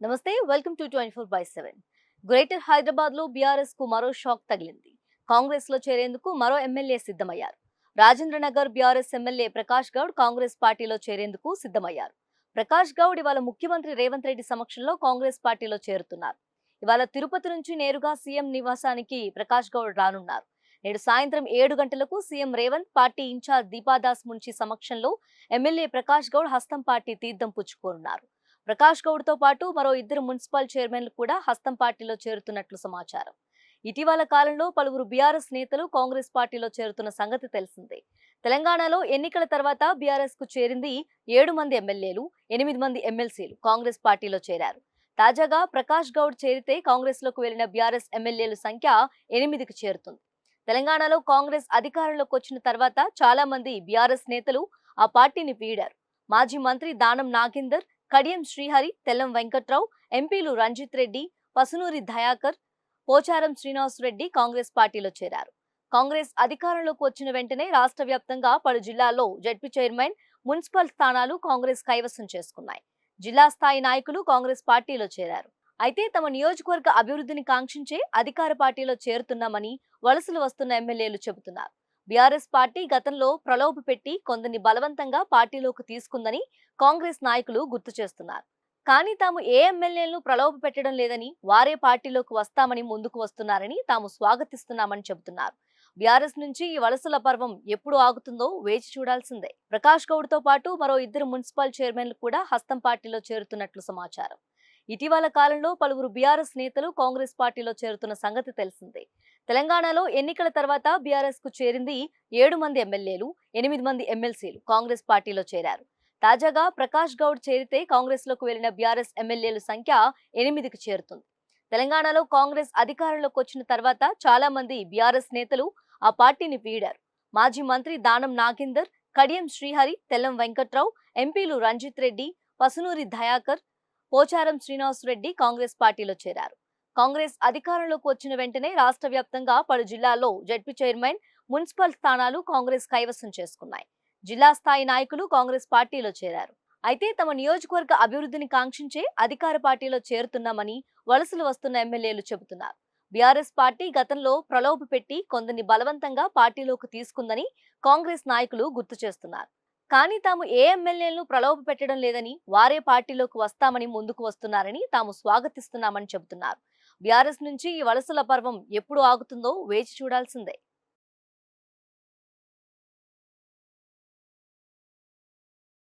నమస్తే welcome to twenty four by seven. Greater హైదరాబాద్లో బీఆర్ఎస్కు మరో షాక్ తగిలింది. కాంగ్రెస్లో చేరేందుకు మరో ఎమ్మెల్యే సిద్ధమయ్యారు. రాజేంద్రనగర్ బీఆర్ఎస్ ఎమ్మెల్యే ప్రకాష్ గౌడ్ కాంగ్రెస్ పార్టీలో చేరేందుకు సిద్ధమయ్యారు. ప్రకాష్ గౌడ్ ఇవాళ ముఖ్యమంత్రి రేవంత్ రెడ్డి సమక్షంలో కాంగ్రెస్ పార్టీలో చేరుతున్నారు. ఇవాళ తిరుపతి నుంచి నేరుగా సీఎం నివాసానికి ప్రకాష్ గౌడ్ రానున్నారు. నేడు సాయంత్రం ఏడు గంటలకు CM Revanth party in charge Deepa Das Munshi సమక్షంలో ఎమ్మెల్యే ప్రకాష్ గౌడ్ హస్తం పార్టీ తీర్థం పుచ్చుకోనున్నారు. ప్రకాష్ గౌడ్తో పాటు మరో ఇద్దరు మున్సిపల్ చైర్మన్లు కూడా హస్తం పార్టీలో చేరుతున్నట్లు సమాచారం. ఇటీవల కాలంలో పలువురు బీఆర్ఎస్ నేతలు కాంగ్రెస్ పార్టీలో చేరుతున్న సంగతి తెలిసిందే. తెలంగాణలో ఎన్నికల తర్వాత బీఆర్ఎస్కు చేరింది ఏడు మంది ఎమ్మెల్యేలు ఎనిమిది మంది ఎమ్మెల్సీలు కాంగ్రెస్ పార్టీలో చేరారు. తాజాగా ప్రకాష్ గౌడ్ చేరితే కాంగ్రెస్లోకి వెళ్ళిన బీఆర్ఎస్ ఎమ్మెల్యేల సంఖ్య ఎనిమిదికి చేరుతుంది. తెలంగాణలో కాంగ్రెస్ అధికారంలోకి వచ్చిన తర్వాత చాలా మంది బీఆర్ఎస్ నేతలు ఆ పార్టీని వీడారు. మాజీ మంత్రి దానం నాగేందర్ కడియం శ్రీహరి తెల్లం వెంకట్రావు ఎంపీలు రంజిత్ రెడ్డి పసునూరి దయాకర్ పోచారం శ్రీనివాస్ రెడ్డి కాంగ్రెస్ పార్టీలో చేరారు. కాంగ్రెస్ అధికారంలోకి వచ్చిన వెంటనే రాష్ట్ర వ్యాప్తంగా పలు జిల్లాల్లో జడ్పీ చైర్మన్ మున్సిపల్ స్థానాలు కాంగ్రెస్ కైవసం చేసుకున్నాయి. జిల్లా స్థాయి నాయకులు కాంగ్రెస్ పార్టీలో చేరారు. అయితే తమ నియోజకవర్గ అభివృద్ధిని కాంక్షించే అధికార పార్టీలో చేరుతున్నామని వలసలు వస్తున్న ఎమ్మెల్యేలు చెబుతున్నారు. బీఆర్ఎస్ పార్టీ గతంలో ప్రలోభ పెట్టి కొందరిని బలవంతంగా పార్టీలోకి తీసుకుందని కాంగ్రెస్ నాయకులు గుర్తు చేస్తున్నారు. కానీ తాము ఏ ఎమ్మెల్యేలను ప్రలోభ పెట్టడం లేదని వారే పార్టీలోకి వస్తామని ముందుకు వస్తున్నారని తాము స్వాగతిస్తున్నామని చెబుతున్నారు. బీఆర్ఎస్ నుంచి ఈ వలసల పర్వం ఎప్పుడు ఆగుతుందో వేచి చూడాల్సిందే. ప్రకాష్ గౌడ్తో పాటు మరో ఇద్దరు మున్సిపల్ చైర్మన్లు కూడా హస్తం పార్టీలో చేరుతున్నట్లు సమాచారం. ఇటీవల కాలంలో పలువురు బీఆర్ఎస్ నేతలు కాంగ్రెస్ పార్టీలో చేరుతున్న సంగతి తెలిసిందే. తెలంగాణలో ఎన్నికల తర్వాత బీఆర్ఎస్కు చేరింది ఏడు మంది ఎమ్మెల్యేలు ఎనిమిది మంది ఎమ్మెల్సీలు కాంగ్రెస్ పార్టీలో చేరారు. తాజాగా ప్రకాష్ గౌడ్ చేరితే కాంగ్రెస్లోకి వెళ్ళిన బీఆర్ఎస్ ఎమ్మెల్యేల సంఖ్య ఎనిమిదికి చేరుతుంది. తెలంగాణలో కాంగ్రెస్ అధికారంలోకి వచ్చిన తర్వాత చాలా మంది బీఆర్ఎస్ నేతలు ఆ పార్టీని వీడారు. మాజీ మంత్రి దానం నాగేందర్ కడియం శ్రీహరి తెల్లం వెంకట్రావు ఎంపీలు రంజిత్ రెడ్డి పసునూరి దయాకర్ పోచారం శ్రీనివాస్ రెడ్డి కాంగ్రెస్ పార్టీలో చేరారు. కాంగ్రెస్ అధికారంలోకి వచ్చిన వెంటనే రాష్ట్ర వ్యాప్తంగా పలు జిల్లాల్లో జడ్పీ చైర్మన్ మున్సిపల్ స్థానాలు కాంగ్రెస్ కైవసం చేసుకున్నాయి. జిల్లా స్థాయి నాయకులు కాంగ్రెస్ పార్టీలో చేరారు. అయితే తమ నియోజకవర్గ అభివృద్ధిని కాంక్షించే అధికార పార్టీలో చేరుతున్నామని వలసలు వస్తున్న ఎమ్మెల్యేలు చెబుతున్నారు. బీఆర్ఎస్ పార్టీ గతంలో ప్రలోభ పెట్టి కొందరిని బలవంతంగా పార్టీలోకి తీసుకుందని కాంగ్రెస్ నాయకులు గుర్తు చేస్తున్నారు. కానీ తాము ఏ ఎమ్మెల్యేలను ప్రలోభ పెట్టడం లేదని వారే పార్టీలోకి వస్తామని ముందుకు వస్తున్నారని తాము స్వాగతిస్తున్నామని చెబుతున్నారు. బీఆర్ఎస్ నుంచి ఈ వలసల పర్వం ఎప్పుడు ఆగుతుందో వేచి చూడాల్సిందే.